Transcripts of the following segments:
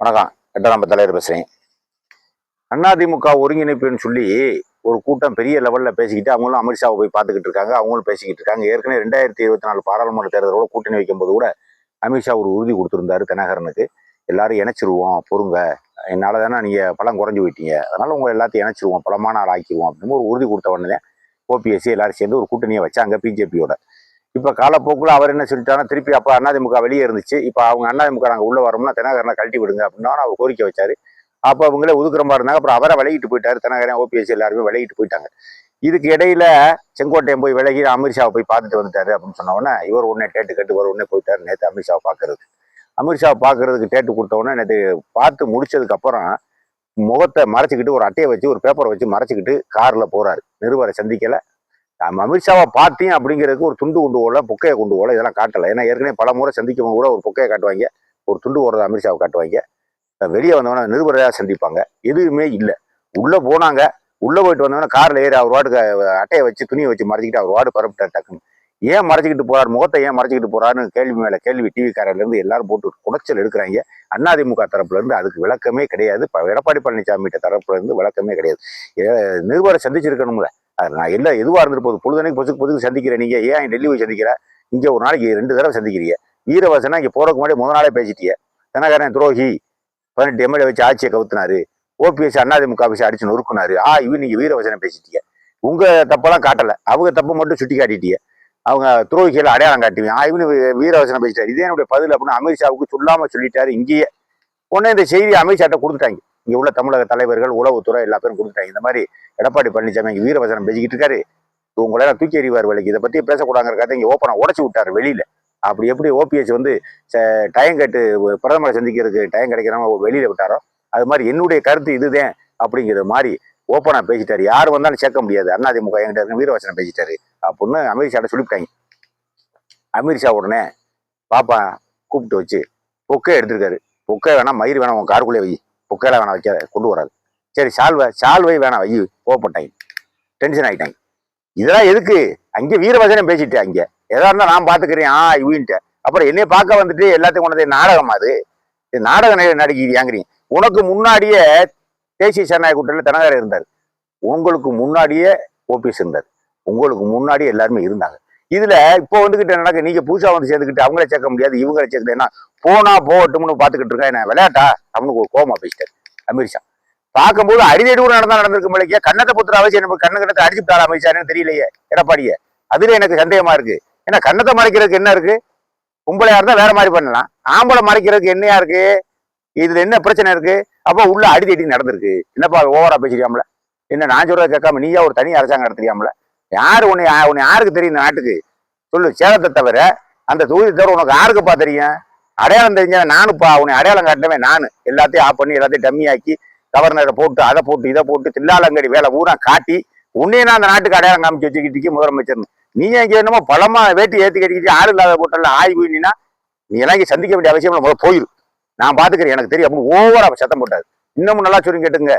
வணக்கம். எட்டாம் தலைவர் பேசுகிறேன் அதிமுக ஒருங்கிணைப்புன்னு சொல்லி ஒரு கூட்டம் பெரிய லெவலில் பேசிக்கிட்டு அவங்களும் அமித்ஷாவை போய் பார்த்துக்கிட்டு இருக்காங்க. அவங்களும் பேசிக்கிட்டு இருக்காங்க. ஏற்கனவே ரெண்டாயிரத்தி இருபத்தி நாலு பாராளுமன்ற தேர்தலோட கூட்டணி வைக்கும்போது கூட அமித்ஷா ஒரு உறுதி கொடுத்துருந்தாரு தினகரனுக்கு. எல்லாரும் இணைச்சிருவோம் பொறுங்க. என்னால் தானே நீங்கள் பழம் குறைஞ்சி போயிட்டீங்க. அதனால் உங்களை எல்லாத்தையும் இணைச்சிருவோம் பழமான ஆள் ஆக்கிடுவோம் அப்படின்னு ஒரு உறுதி கொடுத்த உடனே ஓபிஎஸ்சி எல்லாரும் சேர்ந்து ஒரு கூட்டணியை வச்சாங்க பிஜேபியோட இப்போ காலப்போக்கில் அவர் என்ன சொல்லிட்டாருன்னா திருப்பி அப்போ அதிமுக வெளியே இருந்துச்சு. இப்போ அவங்க அதிமுக நாங்கள் உள்ளே வரோம்னா தினகரனை கழட்டி விடுங்க அப்படின்னா அவர் கோரிக்கை வச்சார். அப்போ அவங்களே ஒதுக்குற மாதிரி இருந்தாங்க. அப்புறம் அவரை விலகிட்டு போயிட்டார். தினகரன் ஓபிஎஸ் எல்லாருமே விலகிட்டு போயிட்டாங்க. இதுக்கு இடையில செங்கோட்டையன் போய் விலகி அமித்ஷாவை போய் பார்த்துட்டு வந்துட்டாரு அப்படின்னு சொன்னோடனே இவர் உடனே டேட்டு கட்டு இவர் உடனே போயிட்டார். நேற்று அமித்ஷாவை பார்க்கறது. அமித்ஷாவை பார்க்கறதுக்கு டேட்டு கொடுத்த நேற்று பார்த்து முடிச்சதுக்கப்புறம் முகத்தை மறைச்சிக்கிட்டு ஒரு அட்டையை வச்சு ஒரு பேப்பரை வச்சு மறைச்சிக்கிட்டு காரில் போகிறாரு நிருபரை சந்திக்கலை. அமித்ஷாவை பார்த்தேன் அப்படிங்கிறதுக்கு ஒரு துண்டு கொண்டு போகல பொக்கையை கொண்டு போகல இதெல்லாம் காட்டலை. ஏன்னா ஏற்கனவே பல முறை சந்திக்கவங்க கூட ஒரு பொக்கையை காட்டுவாங்க ஒரு துண்டு போடுறத அமித்ஷாவை காட்டுவாங்க. வெளியே வந்தவொடனே நிருபரையாக சந்திப்பாங்க. எதுவுமே இல்லை. உள்ளே போனாங்க. உள்ளே போயிட்டு வந்தவன காரில் ஏறி அவர் வாட்டுக்கு அட்டையை வச்சு துணியை வச்சு மறைச்சிக்கிட்டு அவர் வாடு பரப்பிட்டார் டக்குன்னு. ஏன் மறைச்சிக்கிட்டு போறாரு? முகத்தை ஏன் மறைச்சிக்கிட்டு போறாருன்னு கேள்வி மேலே கேள்வி டிவி எல்லாரும் போட்டு குடைச்சல் எடுக்கிறாங்க. அதிமுக தரப்புலேருந்து அதுக்கு விளக்கமே கிடையாது. எடப்பாடி பழனிசாமி கிட்ட தரப்புலேருந்து விளக்கமே கிடையாது. நிருபரை சந்திச்சிருக்கணும்ல. நான் எல்லாம் எதுவாக இருந்துட்டு போகுது? பொழுதனைக்கு பொசுக்கு பொசுக்கு சந்திக்கிறேன் நீங்கள் ஏன் டெல்லி போய் சந்திக்கிற? இங்கே ஒரு நாளைக்கு ரெண்டு தடவை சந்திக்கிறீங்க. வீரவாசனா இங்கே போறதுக்கு முன்னாடி முதல் நாளே பேசிட்டிய. தினகரன் துரோகி பதினெட்டு எம்எல்ஏ வச்சு ஆட்சியை கவுத்துனாரு. ஓபிஎஸ் அண்ணாதிமுக ஆஃபீஸ் அடிச்சு நொறுக்குனாரு. ஆ இவன் நீங்கள் வீரவசனம் பேசிட்டீங்க. உங்கள் தப்பெல்லாம் காட்டலை. அவங்க தப்பு மட்டும் சுட்டி காட்டிட்டீங்க. அவங்க துரோகிகளை அடையாளம் காட்டுவீங்க. ஆ இவனு வீரவசனம் பேசிட்டாரு. இதே என்னுடைய பதில் அப்படின்னு அமித்ஷாவுக்கு சொல்லாமல் சொல்லிட்டாரு இங்கேயே. உடனே இந்த செய்தி அமித்ஷாட்ட கொடுத்துட்டாங்க. இங்க உள்ள தமிழக தலைவர்கள் உளவுத்துறை எல்லா பேரும் கொடுத்துட்டாங்க. இந்த மாதிரி எடப்பாடி பழனிசாமி இங்க வீரவசனம் பேசிக்கிட்டு இருக்காரு. உங்களால தூக்கி எறிவார் வேலைக்கு. இதை பத்தி பேசக்கூடாங்கிறக்காக இங்க ஓப்பனா உடச்சு விட்டாரு வெளியில. அப்படி எப்படி ஓபிஎஸ் வந்து டைம் கட்டு பிரதமரை சந்திக்கிறதுக்கு டைம் கிடைக்கிறாம வெளியில விட்டாரோ அது மாதிரி என்னுடைய கருத்து இதுதான் அப்படிங்கிற மாதிரி ஓப்பனா பேசிட்டாரு. யார் வந்தாலும் சேர்க்க முடியாது. அதிமுக என்கிட்ட இருக்க வீரவசனம் பேசிட்டாரு அப்படின்னு அமித்ஷாட்ட சொல்லிவிட்டாங்க. அமித்ஷா உடனே பாப்பா கூப்பிட்டு வச்சு பொக்கை எடுத்திருக்காரு. பொக்கை வேணா மயிர் வேணாம் உன் காருக்குள்ளே வை. புக்கையில் வேணாம் வைக்க கொண்டு வராது. சரி சால்வை சால்வை வேணாம் வை கோவப்பட்டாங்க டென்ஷன் ஆகிட்டாங்க இதெல்லாம் எதுக்கு? அங்கே வீரவசனம் பேசிட்டேன் அங்கே. எதா இருந்தால் நான் பார்த்துக்கிறேன். ஆ இவன்ட்டு. அப்புறம் என்னைய பார்க்க வந்துட்டு எல்லாத்தையும் கொண்டது நாடகம் அது. நாடக நாடகம் நடிக்கிறியாங்கிறீங்க உனக்கு முன்னாடியே தேசிய ஜனநாயக கூட்டத்தில் தனகாரர் இருந்தார். உங்களுக்கு முன்னாடியே ஓபிஎஸ் இருந்தார். உங்களுக்கு முன்னாடி எல்லாருமே இருந்தாங்க. இதுல இப்போ வந்துகிட்டு நடக்க நீங்க புதுசா வந்து சேர்ந்துக்கிட்டு அவங்கள சேர்க்க முடியாது இவங்கள சேர்க்கலன்னா போனா போகட்டும்னு பாத்துக்கிட்டு இருக்கேன். என்ன விளையாட்டா? அப்படின்னு ஒரு கோமா பேசிட்டாரு அமித்ஷா பார்க்கும்போது அடிதடி நடந்தா நடந்திருக்கு முடியல கண்ணத்தை புத்திர அவசியம் நம்ம கண்ணு கண்ணத்தை அடிச்சுட்டாரா அமைச்சாருன்னு தெரியலையே எடப்பாடிய. அதுல எனக்கு சந்தேகமா இருக்கு. ஏன்னா கண்ணத்தை மறைக்கிறதுக்கு என்ன இருக்கு? பொம்பளையா இருந்தா வேற மாதிரி பண்ணலாம். ஆம்பளை மறைக்கிறதுக்கு என்னையா இருக்கு? இதுல என்ன பிரச்சனை இருக்கு? அப்போ உள்ள அடிதடி நடந்திருக்கு. என்னப்பா ஓவரா பேசிக்காமல என்ன நான் சொல்றதை கேட்காம நீயா ஒரு தனி அரசாங்கம் நடத்துறியாமல? யாரு உன்னை உன்னை யாருக்கு தெரியும் இந்த நாட்டுக்கு? சொல்லு சேலத்தை தவிர அந்த தொகுதி தவிர உனக்கு யாருக்குப்பா தெரியும்? அடையாளம் தெரிஞ்சவன் நானுப்பா. உன்னை அடையாளம் காட்டினவே நான். எல்லாத்தையும் ஆஃப் பண்ணி எல்லாத்தையும் டம்மியாக்கி கவர்னரை போட்டு அதை போட்டு இதை போட்டு தில்லாலங்கடி வேலை ஊரா காட்டி உன்னையே நான் அந்த நாட்டுக்கு அடையாளம் காமிச்சு வச்சுக்கிட்டு முதலமைச்சர் நீ இங்க என்னமோ பழமா வேட்டி ஏத்தி கட்டிக்கிட்டு ஆள் இல்லாத போட்டெல்லாம் ஆய் போயினா நீ எல்லாம் இங்கே சந்திக்க வேண்டிய அவசியம் முதல்ல போயிரு. நான் பாத்துக்கிறேன் எனக்கு தெரியும் அப்படின்னு ஓவரா சத்தம் போட்டாரு. இன்னமும் நல்லா சொல்லி கேட்டுங்க.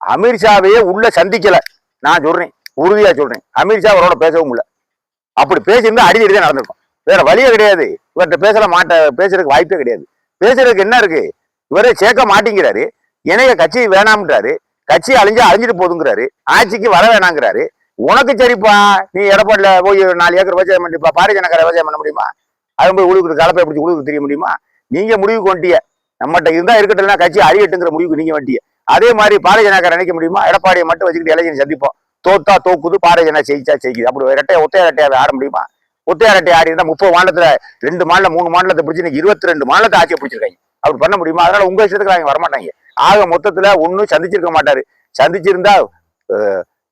அமித்ஷாவையே உள்ள சந்திக்கல. நான் சொல்றேன். உறுதியா சொல்றேன். அமித்ஷா அவரோட பேசவும் இல்லை அப்படி பேசியிருந்தா அடிக்கடி தான் நடந்திருக்கும். வேற வழியே கிடையாது. இவர்கிட்ட பேசல மாட்ட பேசுறதுக்கு வாய்ப்பே கிடையாது. பேசுறதுக்கு என்ன இருக்கு? இவரே சேர்க்க மாட்டேங்கிறாரு. இணைய கட்சி வேணாம்ன்றாரு. கட்சி அழிஞ்சு அழிஞ்சிட்டு போதுங்கிறாரு ஆட்சிக்கு வர வேணாங்கிறாரு. உனக்கு சரிப்பா. நீ எடப்பாடில போய் நாலு ஏக்கர் விவசாயம் பண்ணிப்பா. பாரதிய விவசாயம் பண்ண முடியுமா? அது போய் உழுவுக்கு கலப்பை பிடிச்சி உழுவுக்கு தெரிய முடியுமா? நீங்க முடிவுக்கு கொண்டிய நம்மகிட்ட இருந்தா இருக்கட்டும்னா கட்சி அழியட்டுங்கிற முடிவுக்கு நீங்க வண்டிய அதே மாதிரி பாரதிய ஜனகர் நினைக்க முடியுமா? எடப்பாடியை மட்டும் வச்சுக்கிட்டு எலெக்ஷன் சந்திப்போம். தோத்தா தோக்குது பாரதிய என்ன செய்யிச்சா செய்யுது. அப்படி இரட்டையா ஒத்தைய ரெட்டையாவை ஆட முடியுமா? ஒத்தைய ரெட்டை ஆடி இருந்தால் முப்பது மாநிலத்துல ரெண்டு மாநிலம் மூணு மாநிலத்தை பிடிச்சி இன்னைக்கு இருபத்தி ரெண்டு மாநிலத்தை ஆட்சியை பிடிச்சிருக்காங்க. அப்படி பண்ண முடியுமா? அதனால உங்க இஷ்டத்துக்கு அவங்க வரமாட்டாங்க ஆக மொத்தத்துல ஒன்னும் சந்திச்சிருக்க மாட்டாரு. சந்திச்சிருந்தா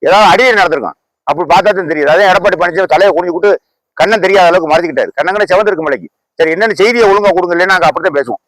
ஏதாவது அடியை நடந்திருக்கும். அப்படி பார்த்தா தான் தெரியுது. அதான் எடப்பாடி பழனிசாமி தலையை குனிஞ்சு கூட்டு கண்ணன் தெரியாத அளவுக்கு மறைச்சிக்கிட்டாரு கண்ணங்கனே செவந்திருக்கு மலைக்கு சரி என்னென்ன செய்தியை ஒழுங்கா கொடுங்க இல்லைன்னா நாங்க அப்படித்தான் பேசுவோம்.